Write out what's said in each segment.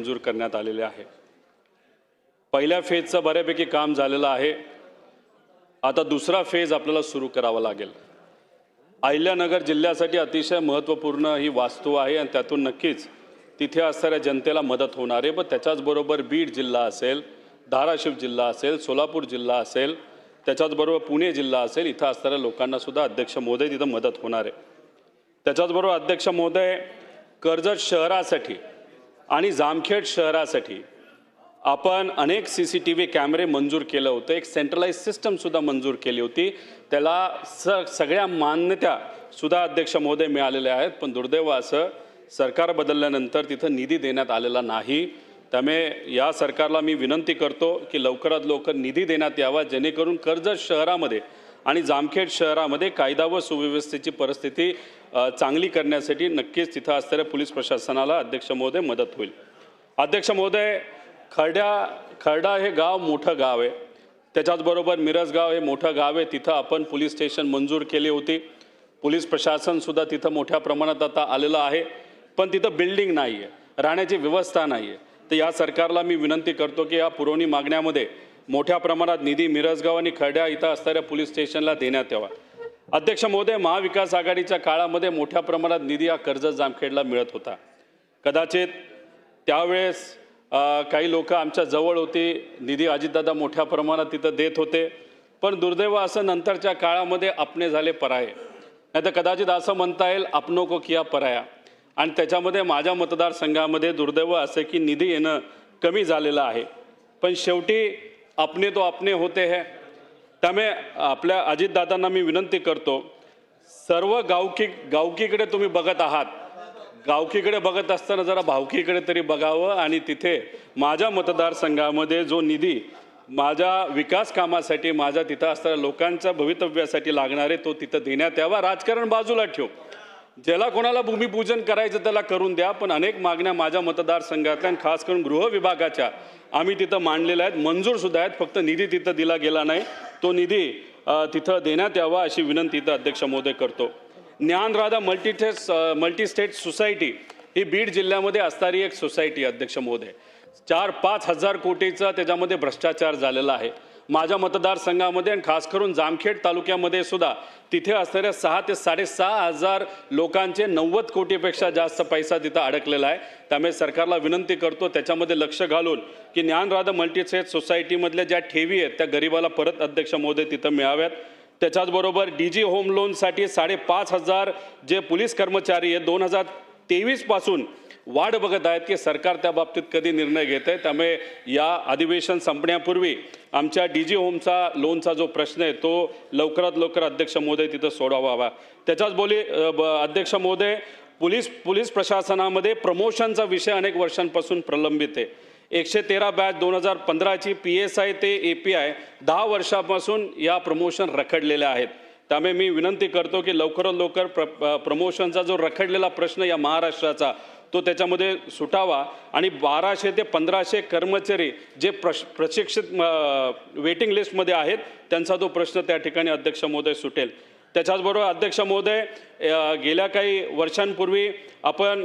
मंजूर करण्यात आलेले आहे. पहिल्या फेजचं बऱ्यापैकी काम झालेलं आहे. आता दुसरा फेज आपल्याला सुरू करावा लागेल. अहिल्यानगर जिल्ह्यासाठी अतिशय महत्त्वपूर्ण ही वास्तू आहे आणि त्यातून नक्कीच तिथे असणाऱ्या जनतेला मदत होणार आहे. पण त्याच्याचबरोबर बीड जिल्हा असेल धाराशिव जिल्हा असेल सोलापूर जिल्हा असेल त्याच्याचबरोबर पुणे जिल्हा असेल इथं असणाऱ्या लोकांना सुद्धा अध्यक्ष महोदय तिथं मदत होणार आहे. त्याच्याचबरोबर अध्यक्ष महोदय कर्जत शहरासाठी आणि जामखेड शहरासाठी आपण अनेक सी सी टी व्ही कॅमेरे मंजूर केलं होतं. एक सेंट्रलाइज सिस्टमसुद्धा मंजूर केली होती. त्याला स सगळ्या मान्यता सुद्धा अध्यक्ष महोदय मिळालेल्या आहेत. पण दुर्दैव असं सरकार बदलल्यानंतर तिथं निधी देण्यात आलेला नाही. त्यामुळे या सरकारला मी विनंती करतो की लवकरात लवकर निधी देण्यात यावा जेणेकरून कर्जत शहरामध्ये आणि जामखेड शहरामध्ये कायदा व सुव्यवस्थेची परिस्थिती चांगली करण्यासाठी नक्कीच तिथं असणाऱ्या पोलीस प्रशासनाला अध्यक्ष महोदय मदत होईल. अध्यक्ष महोदय खरड्या खरडा हे गाव मोठं गाव आहे. त्याच्याचबरोबर मिरजगाव हे मोठं गाव आहे. तिथं आपण पोलीस स्टेशन मंजूर केली होती. पोलीस प्रशासनसुद्धा तिथं मोठ्या प्रमाणात आता आलेलं आहे. पण तिथं बिल्डिंग नाही आहे राहण्याची व्यवस्था नाही आहे तर या सरकारला मी विनंती करतो की या पुरवणी मागण्यामध्ये मोठ्या प्रमाणात निधी मिरजगाव आणि खड्या इथं असणाऱ्या पोलीस स्टेशनला देण्यात यावा. अध्यक्ष महोदय महाविकास आघाडीच्या काळामध्ये मोठ्या प्रमाणात निधी हा कर्जत जामखेडला मिळत होता. कदाचित त्यावेळेस काही लोक आमच्या जवळ होती. निधी अजितदादा मोठ्या प्रमाणात तिथं देत होते. पण दुर्दैव असं नंतरच्या काळामध्ये आपणे झाले पराये. नाही तर कदाचित असं म्हणता येईल आपनो को किया पराया. आणि त्याच्यामध्ये माझ्या मतदारसंघामध्ये दुर्दैव असं की निधी येणं कमी झालेलं आहे. पण शेवटी अपने तो अपने होते है। त्यामुळे आपल्या अजितदादांना मी विनंती करतो सर्व गावकी गावकीकडे तुम्ही बघत आहात. गावकीकडे बघत असताना जरा भावकीकडे तरी बघावं आणि तिथे माझ्या मतदारसंघामध्ये जो निधी माझ्या विकास कामासाठी माझ्या तिथं असणाऱ्या लोकांच्या भवितव्यासाठी लागणारे तो तिथं देण्यात यावा. राजकारण बाजूला ठेव. ज्याला कोणाला भूमिपूजन करायचं त्याला करून द्या पण अनेक मागण्या माझ्या मतदारसंघातल्या आणि खास करून गृह विभागाच्या आम्ही तिथं मांडलेल्या आहेत. मंजूरसुद्धा आहेत फक्त निधी तिथं दिला गेला नाही. तो निधी तिथं देण्यात यावा अशी विनंती इथं अध्यक्ष महोदय करतो. ज्ञानराधा मल्टीटेस मल्टीस्टेट सोसायटी ही बीड जिल्ह्यामध्ये असणारी एक सोसायटी अध्यक्ष महोदय. चार पाच हजार कोटीचा त्याच्यामध्ये भ्रष्टाचार झालेला आहे. माझ्या मतदारसंघामध्ये आणि खास करून जामखेड तालुक्यामध्ये सुद्धा तिथे असणाऱ्या सहा ते साडेसहा हजार लोकांचे नव्वद कोटीपेक्षा जास्त पैसा तिथं अडकलेला आहे. त्यामुळे सरकारला विनंती करतो त्याच्यामध्ये लक्ष घालून की ज्ञानराधा मल्टीसेट सोसायटीमधल्या ज्या ठेवी आहेत त्या गरिबाला परत अध्यक्ष महोदय तिथं मिळाव्यात. त्याच्याचबरोबर डी जी होम लोनसाठी साडेपाच हजार जे पोलीस कर्मचारी आहेत दोन हजार तेवीसपासून वाढ बघत आहेत की सरकार त्या बाबतीत कधी निर्णय घेत आहे. त्यामुळे या अधिवेशन संपण्यापूर्वी आमच्या डी जी होमचा लोनचा जो प्रश्न आहे तो लवकरात लवकर अध्यक्ष महोदय तिथं सोडवावा. त्याच्याच बोली ब- अध्यक्ष महोदय पोलीस पोलीस प्रशासनामध्ये प्रमोशनचा विषय अनेक वर्षांपासून प्रलंबित आहे. एकशे तेरा बॅच दोन हजार पंधराची पी एस आय ते ए पी आय दहा वर्षापासून या प्रमोशन रखडलेल्या आहेत. त्यामुळे मी विनंती करतो की लवकरात लवकर प्र प्रमोशनचा जो रखडलेला प्रश्न या महाराष्ट्राचा तो त्याच्यामध्ये सुटावा. आणि बाराशे ते पंधराशे कर्मचारी जे प्रश प्रशिक्षित वेटिंग लिस्टमध्ये आहेत त्यांचा तो प्रश्न त्या ठिकाणी अध्यक्ष महोदय सुटेल. त्याच्याचबरोबर अध्यक्ष महोदय गेल्या काही वर्षांपूर्वी आपण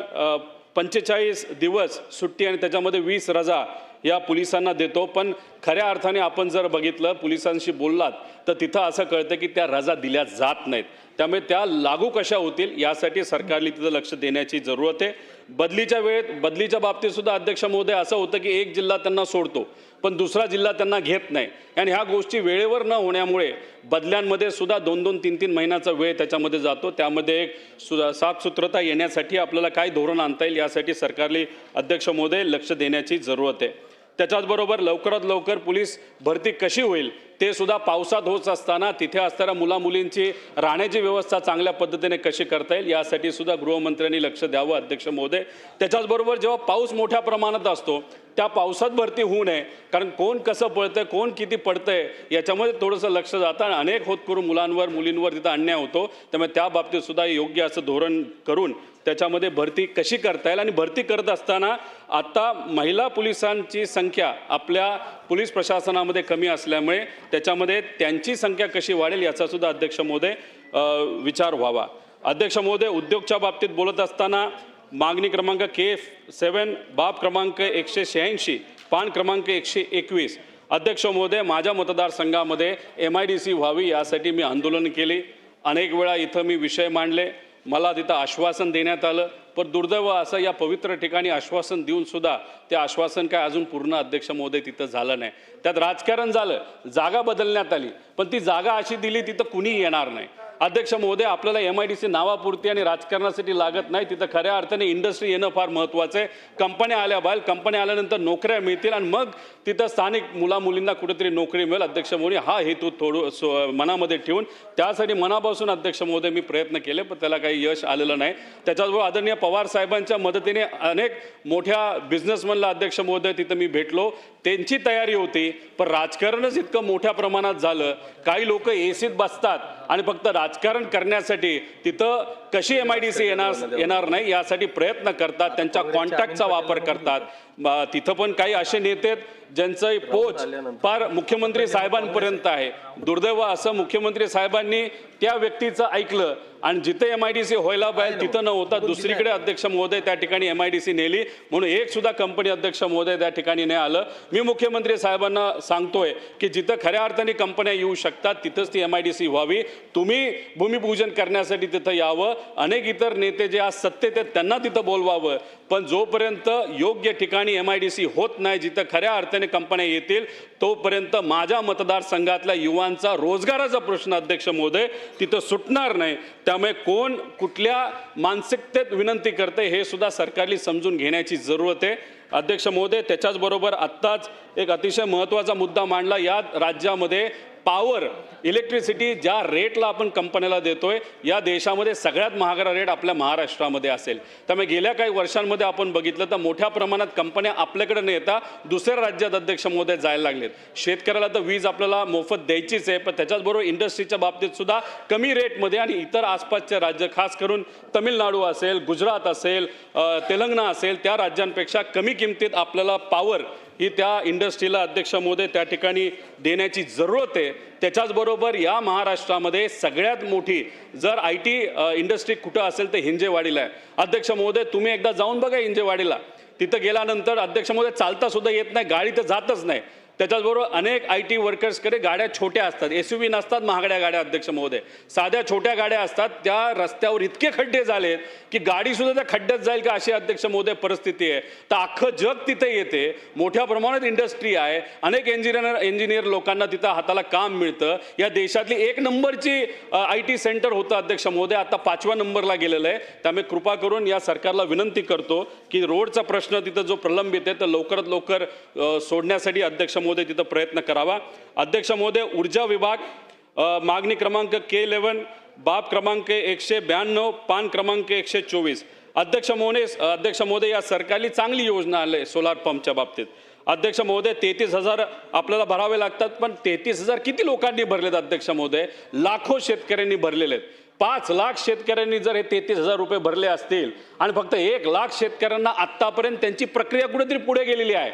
पंचेचाळीस दिवस सुट्टी आणि त्याच्यामध्ये वीस रजा या पोलिसांना देतो. पण खऱ्या अर्थाने आपण जर बघितलं पोलिसांशी बोललात तर तिथं असं कळतं की त्या रजा दिल्या जात नाहीत. त्यामुळे त्या लागू कशा होतील यासाठी सरकारने तिथं लक्ष देण्याची जरूरत आहे. बदलीच्या वेळेत बदलीच्या बाबतीत सुद्धा अध्यक्ष महोदय असं होतं की एक जिल्हा त्यांना सोडतो पण दुसरा जिल्हा त्यांना घेत नाही. आणि ह्या गोष्टी वेळेवर न होण्यामुळे बदल्यांमध्ये सुद्धा दोन दोन तीन तीन महिन्याचा वेळ त्याच्यामध्ये जातो. त्यामध्ये एक सु साफसूत्रता येण्यासाठी आपल्याला काय धोरण आणता येईल यासाठी सरकारने अध्यक्ष महोदय लक्ष देण्याची जरूरत आहे. त्याच्याचबरोबर लवकरात लवकर पोलीस भरती कशी होईल ते सुद्धा पावसात होत असताना तिथे असणाऱ्या मुलामुलींची राहण्याची व्यवस्था चांगल्या पद्धतीने कशी करता येईल यासाठी सुद्धा गृहमंत्र्यांनी लक्ष द्यावं अध्यक्ष महोदय. त्याच्याचबरोबर जेव्हा पाऊस मोठ्या प्रमाणात असतो त्या पावसात भरती होऊ नये कारण कोण कसं पळतंय कोण किती पडतंय याच्यामध्ये थोडंसं लक्ष जातं आणि अनेक होतकरू मुलांवर मुलींवर तिथं अन्याय होतो. त्यामुळे त्या बाबतीत सुद्धा योग्य असं धोरण करून त्याच्यामध्ये भरती कशी करता येईल आणि भरती करत असताना आता महिला पोलिसांची संख्या आपल्या पोलीस प्रशासनामध्ये कमी असल्यामुळे त्याच्यामध्ये त्यांची संख्या कशी वाढेल याचासुद्धा अध्यक्ष महोदय विचार व्हावा. अध्यक्ष महोदय उद्योगच्या बाबतीत बोलत असताना मागणी क्रमांक के एफ सेवन बाब क्रमांक एकशे शहाऐंशी पान क्रमांक एकशे एकवीस. अध्यक्ष महोदय माझ्या मतदारसंघामध्ये एम आय डी सी व्हावी यासाठी मी आंदोलन केले. अनेक वेळा इथं मी विषय मांडले. मला तिथं आश्वासन देण्यात आलं. पण दुर्दैव असं या पवित्र ठिकाणी आश्वासन देऊन सुद्धा ते आश्वासन काय अजून पूर्ण अध्यक्ष महोदय तिथं झालं नाही. त्यात राजकारण झालं. जागा बदलण्यात आली. पण ती जागा अशी दिली तिथं कुणी येणार नाही. अध्यक्ष महोदय आपल्याला एम आय डी सी नावापुरती आणि राजकारणासाठी लागत नाही. तिथं खऱ्या अर्थाने इंडस्ट्री येणं फार महत्त्वाचं आहे. कंपन्या आल्या बाहेर कंपन्या आल्यानंतर नोकऱ्या मिळतील आणि मग तिथं स्थानिक मुला मुलींना कुठेतरी नोकरी मिळेल. अध्यक्ष महोदय हा हेतू थोडं सो मनामध्ये ठेवून त्यासाठी मनापासून अध्यक्ष महोदय मी प्रयत्न केले पण त्याला काही यश आलेलं नाही. त्याच्याबरोबर आदरणीय पवार साहेबांच्या मदतीने अनेक मोठ्या बिझनेसमनला अध्यक्ष महोदय तिथं मी भेटलो. त्यांची तयारी होती पण राजकारणच इतकं मोठ्या प्रमाणात झालं. काही लोक एसीत बसतात. आणि फक्त राजकारण करण्यासाठी तिथं कशी एम आय डी सी येणार येणार नाही यासाठी प्रयत्न करतात त्यांच्या कॉन्टॅक्टचा वापर करतात. तिथं पण काही असे नेते आहेत ज्यांचं पोच फार मुख्यमंत्री साहेबांपर्यंत आहे. दुर्दैव असं मुख्यमंत्री साहेबांनी त्या व्यक्तीचं ऐकलं. आणि जिथे एम आय डी सी व्हायला पाहिजे तिथं न होता दुसरीकडे अध्यक्ष महोदय त्या ठिकाणी एम आय डी सी नेली. म्हणून एक सुद्धा कंपनी अध्यक्ष महोदय त्या ठिकाणी नाही आलं. मी मुख्यमंत्री साहेबांना सांगतोय की जिथं खऱ्या अर्थाने कंपन्या येऊ शकतात तिथंच ती एम आय डी सी व्हावी. तुम्ही भूमिपूजन करण्यासाठी तिथं यावं. अनेक इतर नेते जे आज सत्तेत आहेत त्यांना तिथं बोलवावं. पण जोपर्यंत योग्य ठिकाणी एम आय डी सी होत नाही जिथं खऱ्या अर्थाने कंपन्या येतील तोपर्यंत माझ्या मतदारसंघातल्या युवांचा रोजगाराचा प्रश्न अध्यक्ष महोदय तिथं सुटणार नाही. त्यामुळे कोण कुठल्या मानसिकतेत विनंती करते हे सुद्धा सरकारली समजून घेण्याची जरूरत आहे. अध्यक्ष महोदय त्याच्याचबरोबर आत्ताच एक अतिशय महत्त्वाचा मुद्दा मांडला. या राज्यामध्ये पॉवर इलेक्ट्रिसिटी ज्या रेटला आपण कंपन्याला देतोय या देशामध्ये सगळ्यात महागडा रेट आपल्या महाराष्ट्रामध्ये असेल. त्यामुळे गेल्या काही वर्षांमध्ये आपण बघितलं तर मोठ्या प्रमाणात कंपन्या आपल्याकडे न येता दुसऱ्या राज्यात अध्यक्ष महोदय जायला लागलेत. शेतकऱ्याला तर वीज आपल्याला मोफत द्यायचीच आहे पण त्याच्याचबरोबर इंडस्ट्रीच्या बाबतीत सुद्धा कमी रेटमध्ये आणि इतर आसपासचे राज्य खास करून तमिळनाडू असेल गुजरात असेल तेलंगणा असेल त्या राज्यांपेक्षा कमी किमतीत आपल्याला पॉवर ही त्या इंडस्ट्रीला अध्यक्ष महोदय त्या ठिकाणी देण्याची जरूरत आहे. त्याच्याचबरोबर या महाराष्ट्रामध्ये सगळ्यात मोठी जर आय टी इंडस्ट्री कुठं असेल तर हिंजेवाडीला आहे. अध्यक्ष महोदय तुम्ही एकदा जाऊन बघा हिंजेवाडीला. तिथं गेल्यानंतर अध्यक्ष महोदय चालता सुद्धा येत नाही गाडी तर जातच नाही. त्याच्याचबरोबर अनेक आय टी वर्कर्सकडे गाड्या छोट्या असतात. एस यू व्ही नसतात महागड्या गाड्या अध्यक्ष महोदय. साध्या छोट्या गाड्या असतात त्या रस्त्यावर इतके खड्डे झालेत की गाडी सुद्धा त्या खड्ड्यात जाईल का अशी अध्यक्ष महोदय परिस्थिती आहे. तर अख्खं जग तिथे येते. मोठ्या प्रमाणात इंडस्ट्री आहे. अनेक इंजिनियर इंजिनियर लोकांना तिथं हाताला काम मिळतं. या देशातली एक नंबरची आय टी सेंटर होतं अध्यक्ष महोदय. आता पाचव्या नंबरला गेलेलं आहे. त्यामुळे कृपा करून या सरकारला विनंती करतो की रोडचा प्रश्न तिथं जो प्रलंबित आहे तर लवकरात लवकर सोडण्यासाठी अध्यक्ष महोदय तिथं प्रयत्न करावा अध्यक्ष महोदय ऊर्जा विभाग मागणी क्रमांक के इलेवन बाब क्रमांक एकशे ब्याण्णव पान क्रमांक एकशे चोवीस अध्यक्ष महोदय अध्यक्ष महोदय या सरकारली चांगली योजना आली आहे सोलार पंपच्या बाबतीत अध्यक्ष महोदय तेहतीस हजार आपल्याला भरावे लागतात पण तेहतीस हजार किती लोकांनी भरलेत अध्यक्ष महोदय लाखो शेतकऱ्यांनी भरलेले आहेत पाच लाख शेतकऱ्यांनी जर हे तेहतीस हजार रुपये भरले असतील आणि फक्त एक लाख शेतकऱ्यांना आत्तापर्यंत त्यांची प्रक्रिया कुठेतरी पुढे गेलेली आहे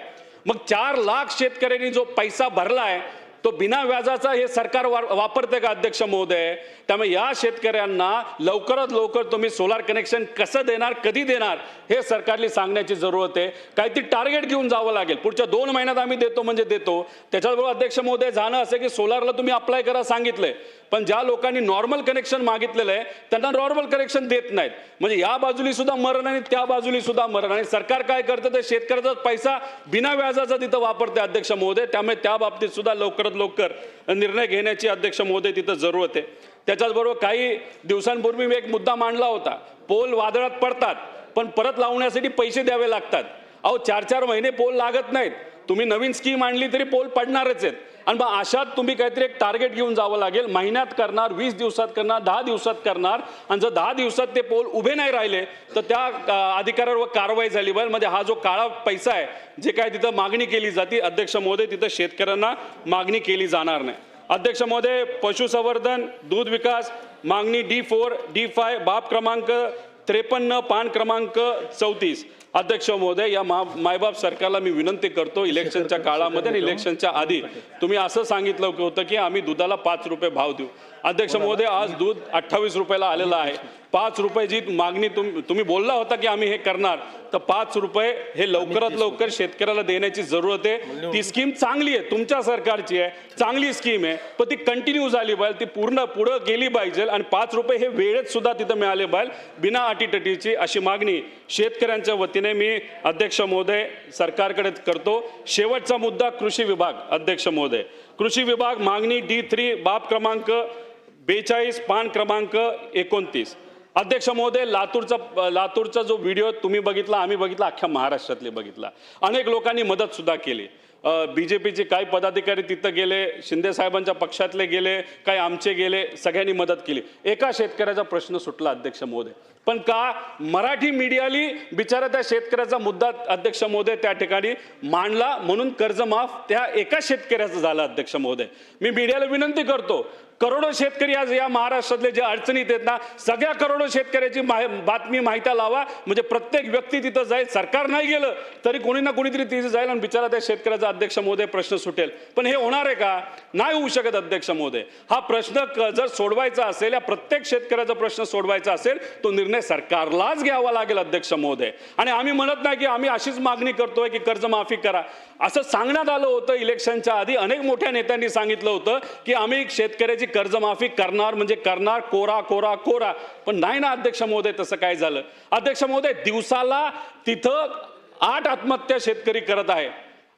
मग चार लाख शेतकऱ्यांनी जो पैसा भरला आहे तो बिना व्याजाचा हे सरकार वापरते का अध्यक्ष महोदय? त्यामुळे या शेतकऱ्यांना लवकरात लवकर तुम्ही सोलार कनेक्शन कसं देणार कधी देणार हे सरकारली सांगण्याची जरूरत आहे. काहीतरी टार्गेट घेऊन जावं लागेल. पुढच्या दोन महिन्यात आम्ही देतो म्हणजे देतो. त्याच्याबरोबर अध्यक्ष महोदय जाणं असं की सोलारला तुम्ही अप्लाय करा सांगितलंय. पण ज्या लोकांनी नॉर्मल कनेक्शन मागितलेलं आहे त्यांना नॉर्मल कनेक्शन देत नाहीत. म्हणजे या बाजूली सुद्धा मरण आणि त्या बाजूली सुद्धा मरण. आणि सरकार काय करतं ते शेतकऱ्याचा पैसा बिना व्याजाचा तिथं वापरते अध्यक्ष महोदय. त्यामुळे त्या बाबतीत सुद्धा लवकरात लवकर निर्णय घेण्याची अध्यक्ष महोदय तिथं जरूरत आहे त्याच्याचबरोबर काही दिवसांपूर्वी मी एक मुद्दा मांडला होता. पोल वादळात पडतात पण परत लावण्यासाठी पैसे द्यावे लागतात. अहो चार चार महिने पोल लागत नाहीत. तुम्ही नवीन स्कीम आणली तरी पोल पडणारच आहेत. आणि मग अशात तुम्ही काहीतरी एक टार्गेट घेऊन जावं लागेल. महिन्यात करणार वीस दिवसात करणार दहा दिवसात करणार. आणि जर दहा दिवसात ते पोल उभे नाही राहिले तर त्या अधिकाऱ्यावर कारवाई झाली. पाहिजे म्हणजे हा जो काळा पैसा आहे जे काय तिथं मागणी केली जाते अध्यक्ष महोदय तिथं शेतकऱ्यांना मागणी केली जाणार नाही. अध्यक्ष महोदय पशुसंवर्धन दूध विकास मागणी डी फोर डी फाय बाब क्रमांक त्रेपन्न पान क्रमांक चौतीस. अध्यक्ष महोदय या मा मायबाप सरकारला मी विनंती करतो इलेक्शनच्या काळामध्ये आणि इलेक्शनच्या आधी. तुम्ही असं सांगितलं होतं की आम्ही दुधाला पाच रुपये भाव देऊ. अध्यक्ष महोदय आज दूध अठ्ठावीस रुपयाला आलेलं आहे. पाच रुपये जी मागणी तुम तुम्ही बोलला होता की आम्ही हे करणार तर पाच रुपये हे लवकरात लवकर शेतकऱ्याला देण्याची जरूरत आहे. ती स्कीम चांगली आहे तुमच्या सरकारची आहे चांगली स्कीम आहे पण ती कंटिन्यू झाली पाहिजे ती पूर्ण पुढं गेली पाहिजे आणि पाच रुपये हे वेळेत सुद्धा तिथं मिळाले पाहिजे बिना अटीतटीची अशी मागणी शेतकऱ्यांच्या वतीने मी अध्यक्ष महोदय सरकारकडे करतो. शेवटचा मुद्दा कृषी विभाग अध्यक्ष महोदय. कृषी विभाग मागणी डी थ्री बाब क्रमांक बेचाळीस पान क्रमांक एकोणतीस. अध्यक्ष महोदय लातूरचा लातूरचा जो व्हिडिओ तुम्ही बघितला आम्ही बघितला अख्ख्या महाराष्ट्रातले बघितला. अनेक लोकांनी मदत सुद्धा केली. बी जे पीचे काही पदाधिकारी तिथं गेले शिंदे साहेबांच्या पक्षातले गेले काही आमचे गेले सगळ्यांनी मदत केली. एका शेतकऱ्याचा प्रश्न सुटला अध्यक्ष महोदय. पण का मराठी मीडियाली बिचारा त्या शेतकऱ्याचा मुद्दा अध्यक्ष महोदय त्या ठिकाणी मांडला म्हणून कर्जमाफ त्या एका शेतकऱ्याचं झालं अध्यक्ष महोदय. मी मीडियाला विनंती करतो करोडो शेतकरी आज या महाराष्ट्रातले जे अडचणीत आहेत ना सगळ्या करोडो शेतकऱ्याची माहि बातमी माहिती लावा. म्हणजे प्रत्येक व्यक्ती तिथं जाईल. सरकार नाही गेलं तरी कोणी ना कोणीतरी तिथे जाईल आणि बिचारा त्या शेतकऱ्याचा अध्यक्ष महोदय प्रश्न सुटेल. पण हे होणार आहे का? नाही होऊ शकत अध्यक्ष महोदय. हा प्रश्न जर सोडवायचा असेल या प्रत्येक शेतकऱ्याचा प्रश्न सोडवायचा असेल तो निर्णय सरकारलाच घ्यावा लागेल अध्यक्ष महोदय. आणि आम्ही म्हणत नाही की आम्ही अशीच मागणी करतोय की कर्जमाफी करा. असं सांगण्यात आलं होतं इलेक्शनच्या आधी अनेक मोठ्या नेत्यांनी सांगितलं होतं की आम्ही शेतकऱ्याची कर्जमाफी करणार म्हणजे करणार कोरा कोरा कोरा. पण नाही ना अध्यक्ष महोदय तसं काय झालं? अध्यक्ष महोदय दिवसाला तिथं आठ आत्महत्या शेतकरी करत आहे.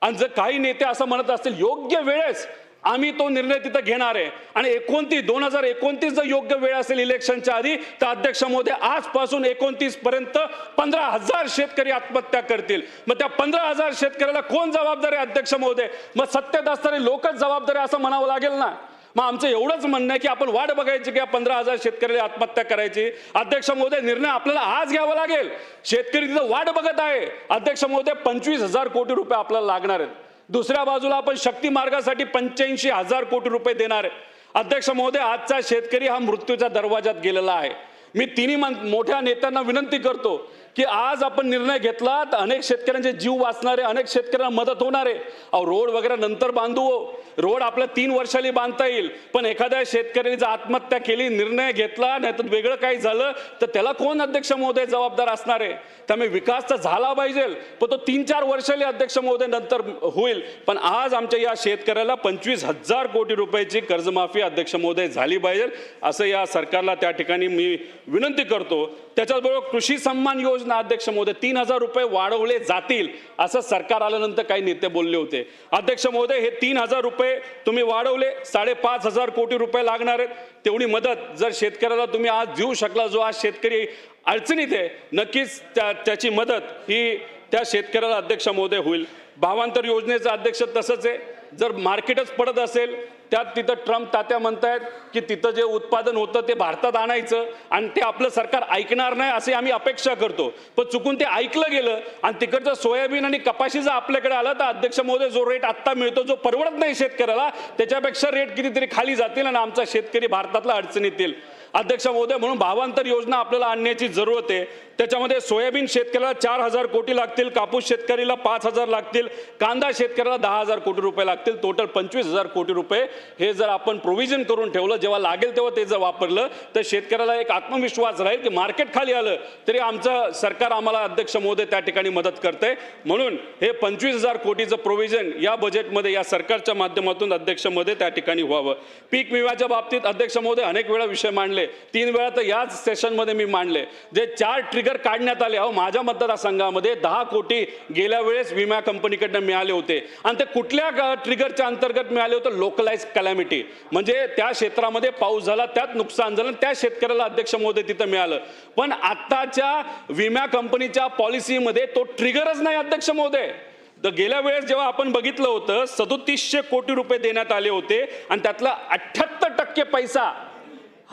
आणि जर काही नेते असं म्हणत असतील योग्य वेळेस आम्ही तो निर्णय तिथं घेणार आहे. आणि एकोणतीस दोन हजार एकोणतीस जर योग्य वेळ असेल इलेक्शनच्या आधी तर अध्यक्ष महोदय आजपासून एकोणतीस पर्यंत पंधरा हजार शेतकरी आत्महत्या करतील. मग त्या पंधरा हजार शेतकऱ्याला कोण जबाबदारी अध्यक्ष महोदय? मग सत्तेत असणारे लोकच जबाबदारी असं म्हणावं लागेल ना? मग आमचं एवढंच म्हणणं आहे की आपण वाट बघायची की पंधरा हजार शेतकऱ्याला आत्महत्या करायची. अध्यक्ष महोदय निर्णय आपल्याला आज घ्यावा लागेल. शेतकरी तिथं वाट बघत आहे. अध्यक्ष महोदय पंचवीस हजार कोटी रुपये आपल्याला लागणार आहेत. दुसऱ्या बाजूला आपण शक्ती मार्गासाठी पंच्याऐंशी हजार कोटी रुपये देणार आहे. अध्यक्ष महोदय आजचा शेतकरी हा मृत्यूच्या दरवाजात गेलेला आहे. मी तिन्ही मोठ्या नेत्यांना विनंती करतो की आज आपण निर्णय घेतला तर अनेक शेतकऱ्यांचे जीव वाचणारे अनेक शेतकऱ्यांना मदत होणार आहे. अहो रोड वगैरे नंतर बांधू हो. रोड आपल्या तीन वर्षाली बांधता येईल. पण एखाद्या शेतकऱ्याने जर आत्महत्या केली निर्णय घेतला नाही तर वेगळं काही झालं तर त्याला कोण अध्यक्ष महोदय जबाबदार असणार आहे? त्यामुळे विकास तर झाला पाहिजे. पण तो तीन चार वर्षाले अध्यक्ष महोदय नंतर होईल. पण आज आमच्या या शेतकऱ्याला पंचवीस हजार कोटी रुपयाची कर्जमाफी अध्यक्ष महोदय झाली पाहिजे असं या सरकारला त्या ठिकाणी मी विनंती करतो. त्याच्याचबरोबर कृषी सन्मान योजना अध्यक्ष महोदय तीन हजार रुपये वाढवले जातील असं सरकार आल्यानंतर काही नेते बोलले होते. अध्यक्ष महोदय हे तीन हजार रुपये तुम्ही वाढवले साडेपाच हजार कोटी रुपये लागणार आहेत. तेवढी मदत जर शेतकऱ्याला तुम्ही आज देऊ शकला जो आज शेतकरी अडचणीत आहे. नक्कीच त्या त्याची मदत ही त्या शेतकऱ्याला अध्यक्ष महोदय होईल. भावांतर योजनेचं अध्यक्ष तसंच आहे. जर मार्केटच पडत असेल त्यात तिथं ट्रम्प तात्या म्हणतायत की तिथं जे उत्पादन होतं ते भारतात आणायचं आणि ते आपलं सरकार ऐकणार नाही असे आम्ही अपेक्षा करतो. पण चुकून ते ऐकलं गेलं आणि तिकडचं सोयाबीन आणि कपाशी जर आपल्याकडे आलं तर अध्यक्ष महोदय जो रेट आत्ता मिळतो जो परवडत नाही शेतकऱ्याला त्याच्यापेक्षा रेट कितीतरी खाली जातील आणि आमचा शेतकरी भारतातला अडचणीत येईल. अध्यक्ष महोदय म्हणून भावांतर योजना आपल्याला आणण्याची जरूरत आहे. त्याच्यामध्ये सोयाबीन शेतकऱ्याला चार हजार कोटी लागतील कापूस शेतकरीला पाच हजार लागतील कांदा शेतकऱ्याला दहा हजार कोटी रुपये लागतील टोटल पंचवीस हजार कोटी रुपये हे जर आपण प्रोव्हिजन करून ठेवलं जेव्हा लागेल तेव्हा ते जर वापरलं तर शेतकऱ्याला एक आत्मविश्वास राहील की मार्केट खाली आलं तरी आमचं सरकार आम्हाला अध्यक्ष महोदय त्या ठिकाणी मदत करते म्हणून हे पंचवीस हजार कोटीचं प्रोव्हिजन या बजेटमध्ये या सरकारच्या माध्यमातून अध्यक्षमध्ये त्या ठिकाणी व्हावं. पीक विम्याच्या बाबतीत अध्यक्ष महोदय अनेक वेळा विषय मांडले. तीन वेळा तर याच सेशनमध्ये मी मांडले. जे चार ट्रिगर काढण्यात आले अहो माझ्या मतदारसंघामध्ये दहा कोटी गेल्या वेळेस विमा कंपनीकडनं मिळाले होते. आणि ते कुठल्या ट्रिगरच्या अंतर्गत मिळाले होते? लोकलाइज कॅलॅमिटी म्हणजे त्या क्षेत्रामध्ये पाऊस झाला त्यात नुकसान झालं त्या शेतकऱ्याला अध्यक्ष महोदय तिथं मिळालं. पण आत्ताच्या विमा कंपनीच्या पॉलिसीमध्ये तो ट्रिगरच नाही अध्यक्ष महोदय. तर गेल्या वेळेस जेव्हा आपण बघितलं होतं सदोतीसशे कोटी रुपये देण्यात आले होते आणि त्यातला अठ्ठ्याहत्तर टक्के पैसा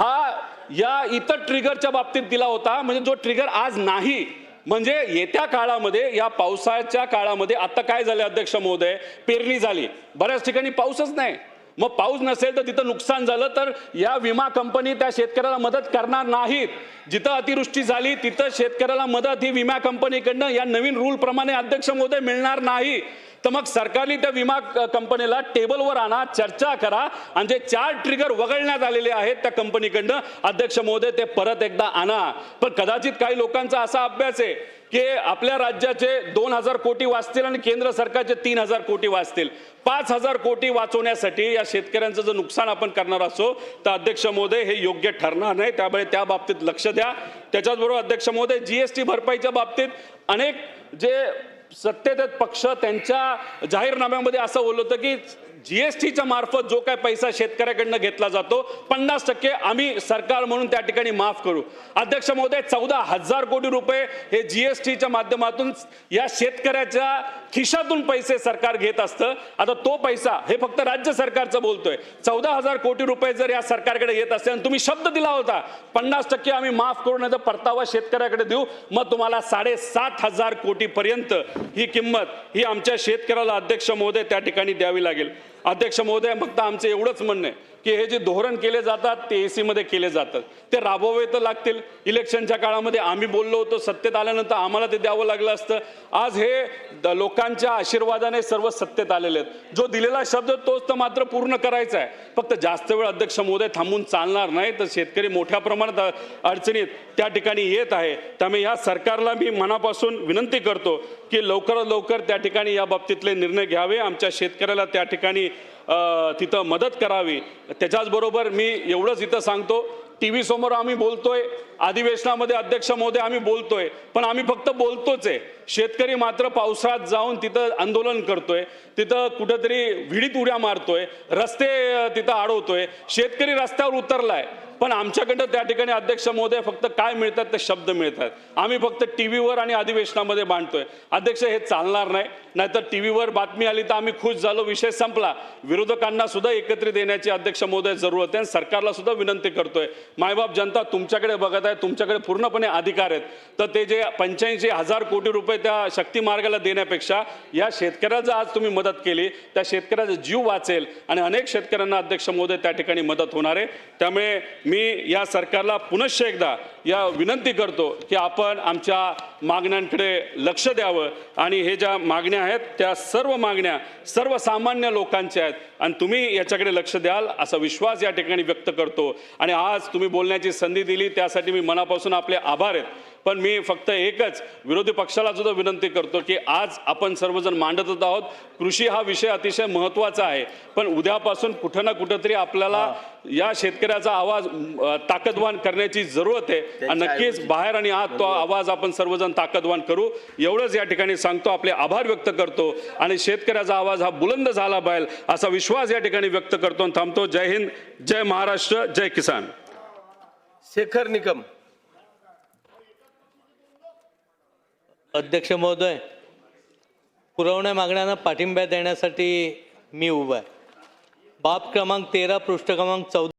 हा या इतर ट्रिगरच्या बाबतीत दिला होता. म्हणजे जो ट्रिगर आज नाही म्हणजे येत्या काळामध्ये या पावसाच्या काळामध्ये आता काय झालं अध्यक्ष महोदय? पेरणी झाली. बऱ्याच ठिकाणी पाऊसच नाही. मग पाऊस नसेल तर तिथं नुकसान झालं तर या विमा कंपनी त्या शेतकऱ्याला मदत करणार नाहीत. जिथं अतिवृष्टी झाली तिथं शेतकऱ्याला मदत ही विमा कंपनीकडनं या नवीन रूलप्रमाणे अध्यक्ष महोदय मिळणार नाही. तर मग सरकारने त्या विमा क- कंपनीला टेबलवर आणा चर्चा करा आणि जे चार ट्रिगर वगळण्यात आलेले आहेत त्या कंपनीकडनं अध्यक्ष महोदय ते परत एकदा आणा. पण कदाचित काही लोकांचा असा अभ्यास आहे की आपल्या राज्याचे दोन हजार कोटी वाचतील आणि केंद्र सरकारचे तीन हजार कोटी वाचतील. पाच हजार कोटी वाचवण्यासाठी या शेतकऱ्यांचं जर नुकसान आपण करणार असो तर अध्यक्ष महोदय हे योग्य ठरणार नाही. त्यामुळे त्या बाबतीत लक्ष द्या. त्याच्याचबरोबर अध्यक्ष महोदय जीएसटी भरपाईच्या बाबतीत अनेक जे सत्तेत पक्ष त्यांच्या जाहीरनाम्यामध्ये असं बोललं होतं की जीएसटीच्या मार्फत जो काय पैसा शेतकऱ्याकडनं घेतला जातो पन्नास टक्के आम्ही सरकार म्हणून त्या ठिकाणी माफ करू. अध्यक्ष महोदय चौदा हजार कोटी रुपये हे जीएसटीच्या माध्यमातून या शेतकऱ्याच्या खिशातून पैसे सरकार घेत असतं. आता तो पैसा हे फक्त राज्य सरकारचं बोलतोय. चौदा हजार कोटी रुपये जर या सरकारकडे येत असते आणि तुम्ही शब्द दिला होता पन्नास टक्के आम्ही माफ करून याचा तर परतावा शेतकऱ्याकडे देऊ मग तुम्हाला साडेसात हजार कोटीपर्यंत ही किंमत ही आमच्या शेतकऱ्याला अध्यक्ष महोदय त्या ठिकाणी द्यावी लागेल. अध्यक्ष महोदय फक्त आमचं एवढंच म्हणणं आहे. की हे जे धोरण केले जातात ते एसी मध्ये केले जातात. ते राबवावे तर लागतील. इलेक्शनच्या काळामध्ये आम्ही बोललो होतो सत्तेत आल्यानंतर आम्हाला ते द्यावं लागलं असतं. आज हे द- लोकांच्या आशीर्वादाने सर्व सत्तेत आलेले आहेत. जो दिलेला शब्द तोच तर मात्र पूर्ण करायचा आहे. फक्त जास्त वेळ अध्यक्ष महोदय थांबून चालणार नाही तर शेतकरी मोठ्या प्रमाणात अडचणीत त्या ठिकाणी येत आहे. त्यामुळे या सरकारला मी मनापासून विनंती करतो की लवकरात लवकर त्या ठिकाणी या बाबतीतले निर्णय घ्यावे. आमच्या शेतकऱ्याला त्या ठिकाणी तिथं मदत करावी. त्याच्याचबरोबर मी एवढंच इथं सांगतो टी व्ही समोर आम्ही बोलतोय अधिवेशनामध्ये अध्यक्ष महोदय आम्ही बोलतोय पण आम्ही फक्त बोलतोच आहे. शेतकरी मात्र पावसाळ्यात जाऊन तिथं आंदोलन करतोय तिथं कुठंतरी विडीत उड्या मारतोय रस्ते तिथं अडवतोय शेतकरी रस्त्यावर उतरलाय. पण आमच्याकडं त्या ठिकाणी अध्यक्ष महोदय फक्त काय मिळतात ते शब्द मिळतात. आम्ही फक्त टी व्हीवर आणि अधिवेशनामध्ये मांडतोय अध्यक्ष हे चालणार नाही नाहीतर टी व्हीवर बातमी आली तर आम्ही खुश झालो विषय संपला. विरोधकांना सुद्धा एकत्रित येण्याची अध्यक्ष महोदय जरूरत आहे आणि सरकारला सुद्धा विनंती करतोय. मायबाप जनता तुमच्याकडे बघत आहे तुमच्याकडे पूर्णपणे अधिकार आहेत. तर ते जे पंच्याऐंशी हजार कोटी रुपये त्या शक्ती मार्गाला देण्यापेक्षा या शेतकऱ्याला जर आज तुम्ही मदत केली त्या शेतकऱ्याचा जीव वाचेल आणि अनेक शेतकऱ्यांना अध्यक्ष महोदय त्या ठिकाणी मदत होणार आहे. त्यामुळे मी या सरकारला पुनश्च एकदा या विनंती करतो की आपण आमच्या मागण्यांकडे लक्ष द्यावं. आणि हे ज्या मागण्या आहेत त्या सर्व मागण्या सर्वसामान्य लोकांच्या आहेत. आणि तुम्ही याच्याकडे लक्ष द्याल असा विश्वास या ठिकाणी व्यक्त करतो. आणि आज तुम्ही बोलण्याची संधी दिली त्यासाठी मी मनापासून आपले आभार आहेत पण मी फक्त एकच विरोधी पक्षाला सुद्धा विनंती करतो की आज आपण सर्वजण मांडतच आहोत. कृषी हा विषय अतिशय महत्त्वाचा आहे. पण उद्यापासून कुठं ना कुठंतरी आपल्याला या शेतकऱ्याचा आवाज ताकदवान करण्याची जरूरत आहे. नक्कीच बाहेर आणि आत तो आवाज आपण सर्वजण ताकदवान करू. एवढंच या ठिकाणी सांगतो आपले आभार व्यक्त करतो आणि शेतकऱ्याचा आवाज हा बुलंद झाला पाहिजे असा विश्वास या ठिकाणी व्यक्त करतो आणि थांबतो. जय हिंद जय महाराष्ट्र जय किसान. शेखर निकम. अध्यक्ष महोदय पुरवण्या मागण्यांना पाठिंबा देण्यासाठी मी उभा आहे. बाब क्रमांक तेरा पृष्ठ क्रमांक चौदा.